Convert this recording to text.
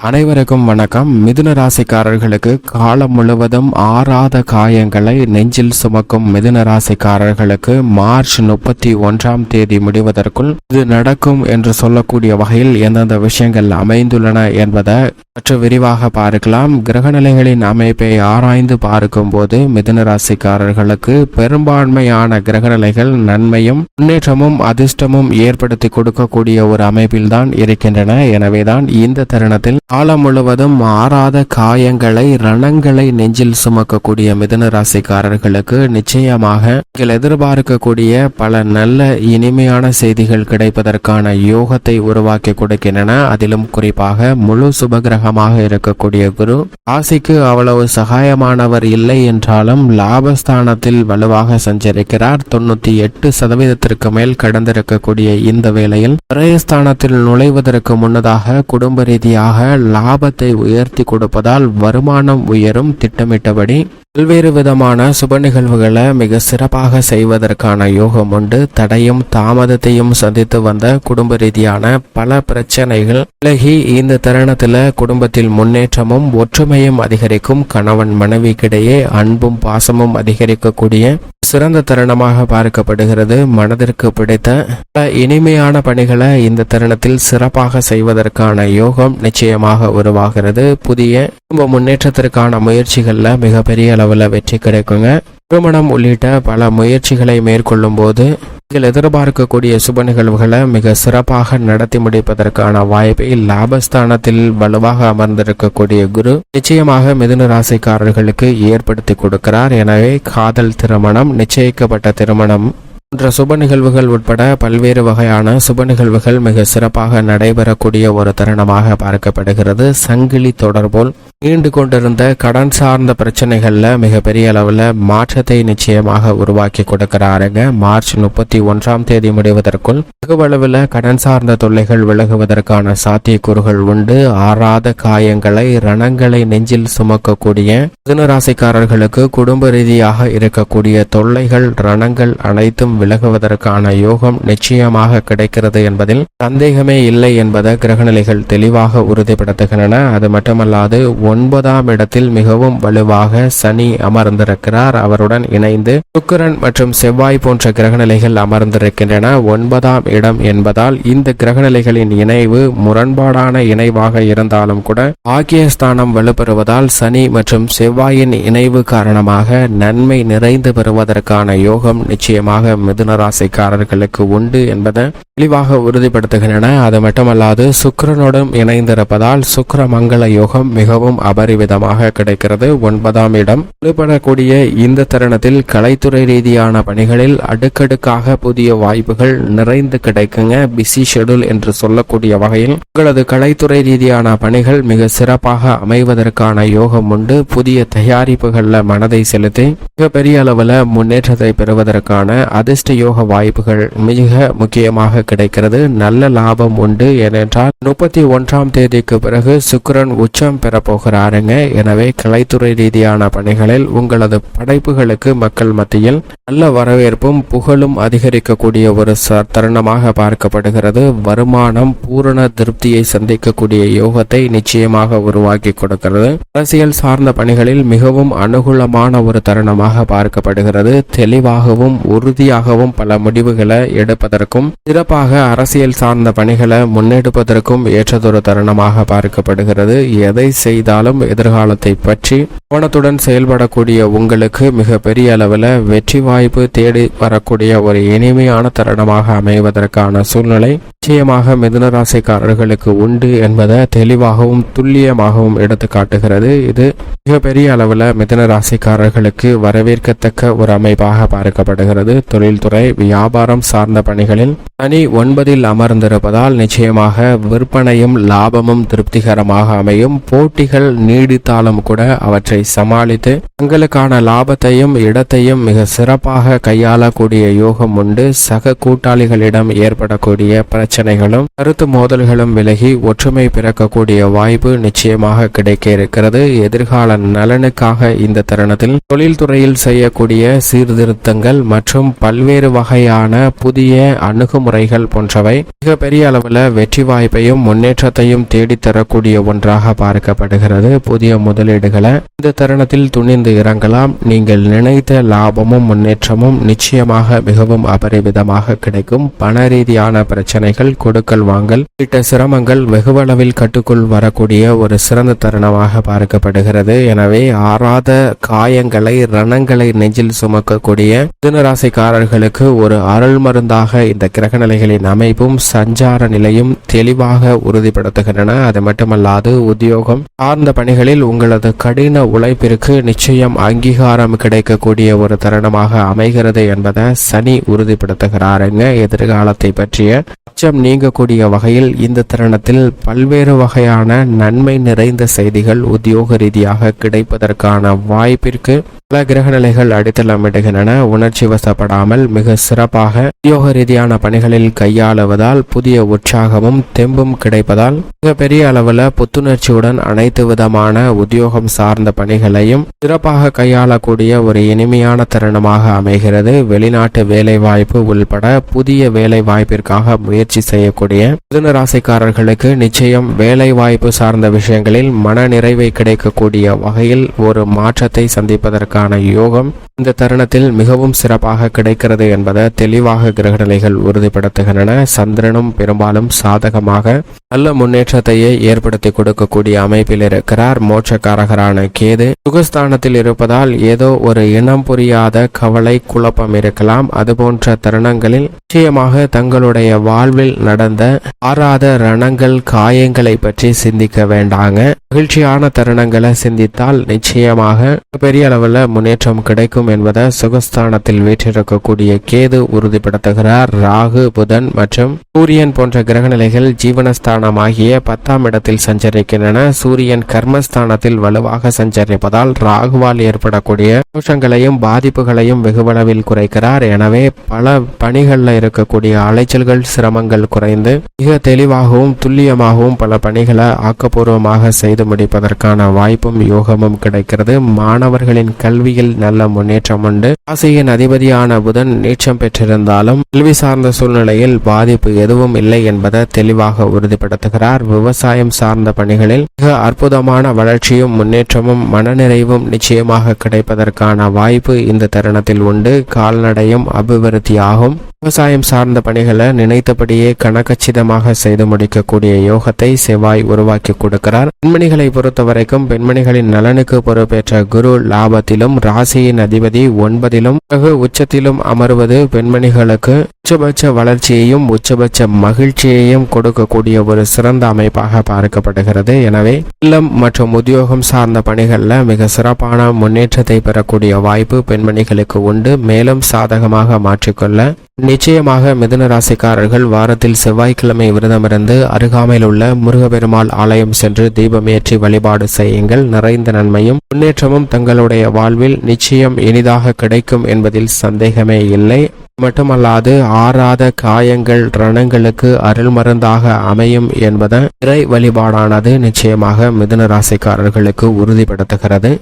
அனைவருக்கும் வணக்கம். மிதுன ராசிக்காரர்களுக்கு காலம் முழுவதும் ஆறாத காயங்களை நெஞ்சில் சுமக்கும் மிதுன ராசிக்காரர்களுக்கு மார்ச் முப்பத்தி ஒன்றாம் தேதி முடிவதற்குள் இது நடக்கும் என்று சொல்லக்கூடிய வகையில் எந்தெந்த விஷயங்கள் அமைந்துள்ளன என்பதை சற்று விரிவாக பார்க்கலாம். கிரகநிலைகளின் அமைப்பை ஆராய்ந்து பார்க்கும் போது மிதுன ராசிக்காரர்களுக்கு பெரும்பான்மையான கிரகநிலைகள் நன்மையும் முன்னேற்றமும் அதிர்ஷ்டமும் ஏற்படுத்தி கொடுக்கக்கூடிய ஒரு அமைப்பில்தான் இருக்கின்றன. எனவேதான் இந்த தருணத்தில் காலம் முழுவதும் மாறாத காயங்களை ரணங்களை நெஞ்சில் சுமக்கக்கூடிய மிதுன ராசிக்காரர்களுக்கு நிச்சயமாக நீங்கள் எதிர்பார்க்கக்கூடிய பல நல்ல இனிமையான செய்திகள் கிடைப்பதற்கான யோகத்தை உருவாக்கி கொடுக்கின்றன. அதிலும் குறிப்பாக முழு சுபகிரகமாக இருக்கக்கூடிய குரு ராசிக்கு அவ்வளவு சகாயமானவர் இல்லை என்றாலும் லாபஸ்தானத்தில் வலுவாக சஞ்சரிக்கிறார். தொண்ணூத்தி எட்டு சதவீதத்திற்கு மேல் கடந்திருக்கக்கூடிய இந்த வேளையில் விரயஸ்தானத்தில் நுழைவதற்கு முன்னதாக குடும்ப ரீதியாக லாபத்தை உயர்த்தி கொடுப்பதால் வருமானம் உயரும் திட்டமிட்டபடி பல்வேறு விதமான சுப நிகழ்வுகளை மிக சிறப்பாக செய்வதற்கான யோகம் உண்டு. தடையும் தாமதத்தையும் சந்தித்து வந்த குடும்ப ரீதியான பல பிரச்சனைகள் விலகி இந்த தருணத்தில் குடும்பத்தில் முன்னேற்றமும் ஒற்றுமையும் அதிகரிக்கும். கணவன் மனைவிக்கிடையே அன்பும் பாசமும் அதிகரிக்கக்கூடிய சிறந்த தருணமாக பார்க்கப்படுகிறது. மனதிற்கு பிடித்த பல இனிமையான பணிகளை இந்த தருணத்தில் சிறப்பாக செய்வதற்கான யோகம் நிச்சயமாக உருவாகிறது. புதிய குடும்ப முன்னேற்றத்திற்கான முயற்சிகள்ல மிகப்பெரிய அளவுல வெற்றி கிடைக்குங்க. திருமணம் உள்ளிட்ட பல முயற்சிகளை மேற்கொள்ளும் போது நீங்கள் எதிர்பார்க்கக்கூடிய சுப நிகழ்வுகளை மிக சிறப்பாக நடத்தி முடிப்பதற்கான வாய்ப்பை லாபஸ்தானத்தில் வலுவாக அமர்ந்திருக்கக்கூடிய குரு நிச்சயமாக மிதுன ராசிக்காரர்களுக்கு ஏற்படுத்தி கொடுக்கிறார். எனவே காதல் திருமணம் நிச்சயிக்கப்பட்ட திருமணம் போன்ற சுப நிகழ்வுகள் உட்பட பல்வேறு வகையான சுப நிகழ்வுகள் மிக சிறப்பாக நடைபெறக்கூடிய ஒரு தருணமாக பார்க்கப்படுகிறது. சங்கிலி தொடர்போல் நீண்டு கொண்டிருந்த கடன் சார்ந்த பிரச்சனைகளில் மிகப்பெரிய அளவில் மாற்றத்தை நிச்சயமாக உருவாக்கி கொடுக்கிறாருங்க. மார்ச் முப்பத்தி ஒன்றாம் தேதி முடிவதற்குள் வெகுவளவில் கடன் சார்ந்த தொல்லைகள் விலகுவதற்கான சாத்தியக்கூறுகள் உண்டு. ஆறாத காயங்களை ரணங்களை நெஞ்சில் சுமக்கக்கூடிய மிதுனராசிக்காரர்களுக்கு குடும்ப ரீதியாக இருக்கக்கூடிய தொல்லைகள் ரணங்கள் அனைத்தும் விலகுவதற்கான யோகம் நிச்சயமாக கிடைக்கிறது என்பதில் சந்தேகமே இல்லை என்பதை கிரகநிலைகள் தெளிவாக உறுதிப்படுத்துகின்றன. அது மட்டுமல்லாது ஒன்பதாம் இடத்தில் மிகவும் வலுவாக சனி அமர்ந்திருக்கிறார். அவருடன் இணைந்து சுக்கிரன் மற்றும் செவ்வாய் போன்ற கிரகநிலைகள் அமர்ந்திருக்கின்றன. ஒன்பதாம் இடம் என்பதால் இந்த கிரகநிலைகளின் இணைவு முரண்பாடான இணைவாக இருந்தாலும் கூட ஆக்கியஸ்தானம் வலுப்பெறுவதால் சனி மற்றும் செவ்வாயின் இணைவு காரணமாக நன்மை நிறைந்து பெறுவதற்கான யோகம் நிச்சயமாக மிதுனராசிக்காரர்களுக்கு உண்டு என்பதை தெளிவாக உறுதிப்படுத்துகின்றன. அது மட்டுமல்லாது சுக்கரனுடன் இணைந்திருப்பதால் சுக்கர மங்கள யோகம் மிகவும் அபரிவிதமாக கிடைக்கிறது. ஒன்பதாம் இடம். வலுப்படக்கூடிய இந்த தருணத்தில் கலைத்துறை ரீதியான பணிகளில் அடுக்கடுக்காக புதிய வாய்ப்புகள் நிறைந்து கிடைக்குங்க. பிஸி ஷெடியூல் என்று சொல்லக்கூடிய வகையில் உங்களது கலைத்துறை ரீதியான பணிகள் மிக சிறப்பாக அமைவதற்கான யோகம் உண்டு. புதிய தயாரிப்புகளில் மனதை செலுத்தி மிகப்பெரிய அளவில் முன்னேற்றத்தை பெறுவதற்கான அதிர்ஷ்ட யோக வாய்ப்புகள் மிக முக்கியமாக கிடைக்கிறது. நல்ல லாபம் உண்டு. ஏனென்றால் முப்பத்தி ஒன்றாம் தேதிக்கு பிறகு சுக்கிரன் உச்சம் பெறப்போகிறது இருக்கிறாருங்க எனவே கலைத்துறை ரீதியான பணிகளில் உங்களது படைப்புகளுக்கு மக்கள் மத்தியில் நல்ல வரவேற்பும் புகழும் அதிகரிக்கக்கூடிய ஒரு தருணமாக பார்க்கப்படுகிறது. வருமானம் பூரண திருப்தியை சந்திக்கக்கூடிய யோகத்தை நிச்சயமாக உருவாக்கி கொடுக்கிறது. அரசியல் சார்ந்த பணிகளில் மிகவும் அனுகூலமான ஒரு தருணமாக பார்க்கப்படுகிறது. தெளிவாகவும் உறுதியாகவும் பல முடிவுகளை எடுப்பதற்கும் சிறப்பாக அரசியல் சார்ந்த பணிகளை முன்னெடுப்பதற்கும் ஏற்றதொரு தருணமாக பார்க்கப்படுகிறது. எதை செய்தால் இருந்தாலும் எதிர்காலத்தை பற்றி கவனத்துடன் செயல்படக்கூடிய உங்களுக்கு மிக பெரிய அளவில் வெற்றி வாய்ப்பு தேடி வரக்கூடிய ஒரு இனிமையான தருணமாக அமைவதற்கான சூழ்நிலை நிச்சயமாக மிதுன ராசிக்காரர்களுக்கு உண்டு என்பதை தெளிவாகவும் துல்லியமாகவும் எடுத்து காட்டுகிறது. இது மிகப்பெரிய அளவில் மிதுன ராசிக்காரர்களுக்கு வரவேற்கத்தக்க ஒரு அமைப்பாக பார்க்கப்படுகிறது. தொழில்துறை வியாபாரம் சார்ந்த பணிகளில் சனி ஒன்பதில் அமர்ந்திருப்பதால் நிச்சயமாக விற்பனையும் லாபமும் திருப்திகரமாக அமையும். போட்டிகள் நாட்கள் நீடித்தாலும் கூட அவற்றை சமாளித்து தங்களுக்கான லாபத்தையும் இடத்தையும் மிக சிறப்பாக கையாளக்கூடிய யோகம் உண்டு. சக கூட்டாளிகளிடம் ஏற்படக்கூடிய பிரச்சனைகளும் கருத்து மோதல்களும் விலகி ஒற்றுமை பிறக்கக்கூடிய வாய்ப்பு நிச்சயமாக கிடைக்க இருக்கிறது எதிர்கால நலனுக்காக இந்த தருணத்தில் தொழில்துறையில் செய்யக்கூடிய சீர்திருத்தங்கள் மற்றும் பல்வேறு வகையான புதிய அணுகுமுறைகள் போன்றவை மிக பெரிய அளவில் வெற்றி வாய்ப்பையும் முன்னேற்றத்தையும் தேடித்தரக்கூடிய ஒன்றாக பார்க்கப்படுகிறது. புதிய முதலீடுகளை இந்த தருணத்தில் துணிந்து இறங்கலாம். நீங்கள் நினைத்த லாபமும் முன்னேற்றமும் நிச்சயமாக மிகவும் அபரிமிதமாக கிடைக்கும். பண ரீதியான பிரச்சனைகள் கொடுக்கல் வாங்கல் உள்ளிட்ட சிரமங்கள் வெகுவளவில் கட்டுக்குள் வரக்கூடிய ஒரு சிறந்த தருணமாக பார்க்கப்படுகிறது. எனவே ஆறாத காயங்களை ரணங்களை நெஞ்சில் சுமக்கக்கூடிய மிதுனராசிக்காரர்களுக்கு ஒரு அருள் மருந்தாக இந்த கிரகநிலைகளின் அமைப்பும் சஞ்சார நிலையும் தெளிவாக உறுதிப்படுத்துகின்றன. அது மட்டுமல்லாது உத்தியோகம் சார்ந்த பணிகளில் உங்களது கடின உழைப்பிற்கு நிச்சயம் அங்கீகாரம் கிடைக்கக்கூடிய ஒரு தருணமாக அமைகிறது என்பதை சனி உறுதிப்படுத்துகிறாருங்க எதிர்காலத்தை பற்றிய அச்சம் நீங்கக்கூடிய வகையில் இந்த தருணத்தில் பல்வேறு வகையான நன்மை நிறைந்த செய்திகள் உத்தியோக ரீதியாக கிடைப்பதற்கான வாய்ப்பிற்கு பல கிரகநிலைகள் அடித்தளமிடுகின்றன உணர்ச்சி வசப்படாமல் மிக சிறப்பாக உத்தியோக ரீதியான பணிகளில் கையாளுவதால் புதிய உற்சாகமும் தெம்பும் கிடைப்பதால் மிக பெரிய அளவில் புத்துணர்ச்சியுடன் அனைத்து விதமான உத்தியோகம் சார்ந்த பணிகளையும் சிறப்பாக கையாளக்கூடிய ஒரு இனிமையான தருணமாக அமைகிறது. வெளிநாட்டு வேலை வாய்ப்பு உள்பட புதிய வேலை வாய்ப்பிற்காக முயற்சி செய்யக்கூடிய மிதுன ராசிக்காரர்களுக்கு நிச்சயம் வேலை வாய்ப்பு சார்ந்த விஷயங்களில் மன நிறைவை கிடைக்கக்கூடிய வகையில் ஒரு மாற்றத்தை சந்திப்பதற்கான யோகம் இந்த தருணத்தில் மிகவும் சிறப்பாக கிடைக்கிறது என்பதை தெளிவாக கிரகநிலைகள் உறுதிப்படுத்துகின்றன. சந்திரனும் பெரும்பாலும் சாதகமாக நல்ல முன்னேற்றத்தையே ஏற்படுத்தி கொடுக்கக்கூடிய அமைப்பில் இருக்கிறார் மோட்சக்காரகரான கேது சுகஸ்தானத்தில் இருப்பதால் ஏதோ ஒரு இனம் புரியாத கவலை குழப்பம் இருக்கலாம். அதுபோன்ற தருணங்களில் நிச்சயமாக தங்களுடைய வாழ்வில் நடந்த ஆறாத ரணங்கள் காயங்களை பற்றி சிந்திக்க வேண்டாங்க. மகிழ்ச்சியான தருணங்களை சிந்தித்தால் நிச்சயமாக பெரிய அளவில் முன்னேற்றம் கிடைக்கும் என்பதை சுகஸ்தானத்தில் வீற்றிருக்கக்கூடிய கேது உறுதிப்படுத்துகிறார். ராகு புதன் மற்றும் சூரியன் போன்ற கிரகநிலைகள் ஜீவனஸ்தானமாகிய பத்தாம் இடத்தில் சஞ்சரிக்கின்றன. சூரியன் கர்மஸ்தானத்தில் வலுவாக சஞ்சரிப்பதால் ராகுவால் ஏற்படக்கூடிய தோஷங்களையும் பாதிப்புகளையும் வெகுவளவில் குறைக்கிறார். எனவே பல பணிகளில் இருக்கக்கூடிய அலைச்சல்கள் சிரமங்கள் குறைந்து மிக தெளிவாகவும் துல்லியமாகவும் பல பணிகளை ஆக்கப்பூர்வமாக செய்து முடிப்பதற்கான வாய்ப்பும் யோகமும் கிடைக்கிறது. மாணவர்களின் கல்வியில் நல்ல முன்னேற்றம் உண்டு. ராசியின் அதிபதியான புதன் நீச்சம் பெற்றிருந்தாலும் கல்வி சார்ந்த சூழ்நிலையில் பாதிப்பு எதுவும் இல்லை என்பதை தெளிவாக உறுதிப்படுத்துகிறார். விவசாயம் சார்ந்த பணிகளில் மிக அற்புதம் அற்புதமான வளர்ச்சியும் முன்னேற்றமும் மனநிறைவும் நிச்சயமாக கிடைப்பதற்கான வாய்ப்பு இந்த தருணத்தில் உண்டு. கால்நடையும் அபிவிருத்தியாகும். விவசாயம் சார்ந்த பணிகளை நினைத்தபடியே கணக்கச்சிதமாக செய்து முடிக்கக்கூடிய யோகத்தை செவ்வாய் உருவாக்கி கொடுக்கிறார். பெண்மணிகளை பொறுத்தவரைக்கும் பெண்மணிகளின் நலனுக்கு பொறுப்பேற்ற குரு லாபத்திலும் ராசியின் அதிபதி ஒன்பதிலும் பிறகு உச்சத்திலும் அமர்வது பெண்மணிகளுக்கு உச்சபட்ச வளர்ச்சியையும் உச்சபட்ச மகிழ்ச்சியையும் கொடுக்கக்கூடிய ஒரு சிறந்த அமைப்பாக பார்க்கப்படுகிறது. எனவே இல்லம் மற்றும் உத்தியோகம் சார்ந்த பணிகளில் மிக சிறப்பான முன்னேற்றத்தை பெறக்கூடிய வாய்ப்பு பெண்மணிகளுக்கு உண்டு. மேலும் சாதகமாக மாற்றிக்கொள்ள நிச்சயமாக மிதுன ராசிக்காரர்கள் வாரத்தில் செவ்வாய்க்கிழமை விரதமிருந்து அருகாமையில் உள்ள முருகப்பெருமாள் ஆலயம் சென்று தீபமேற்றி வழிபாடு செய்யுங்கள். நிறைந்த நன்மையும் முன்னேற்றமும் தங்களுடைய வாழ்வில் நிச்சயம் இனிதாக கிடைக்கும் என்பதில் சந்தேகமே இல்லை. மட்டுமல்லாது ஆறாத காயங்கள் ரணங்களுக்கு அருள் மருந்தாக அமையும் என்பதை இறை வழிபாடானது நிச்சயமாக மிதுன ராசிக்காரர்களுக்கு உறுதிப்படுத்துகிறது.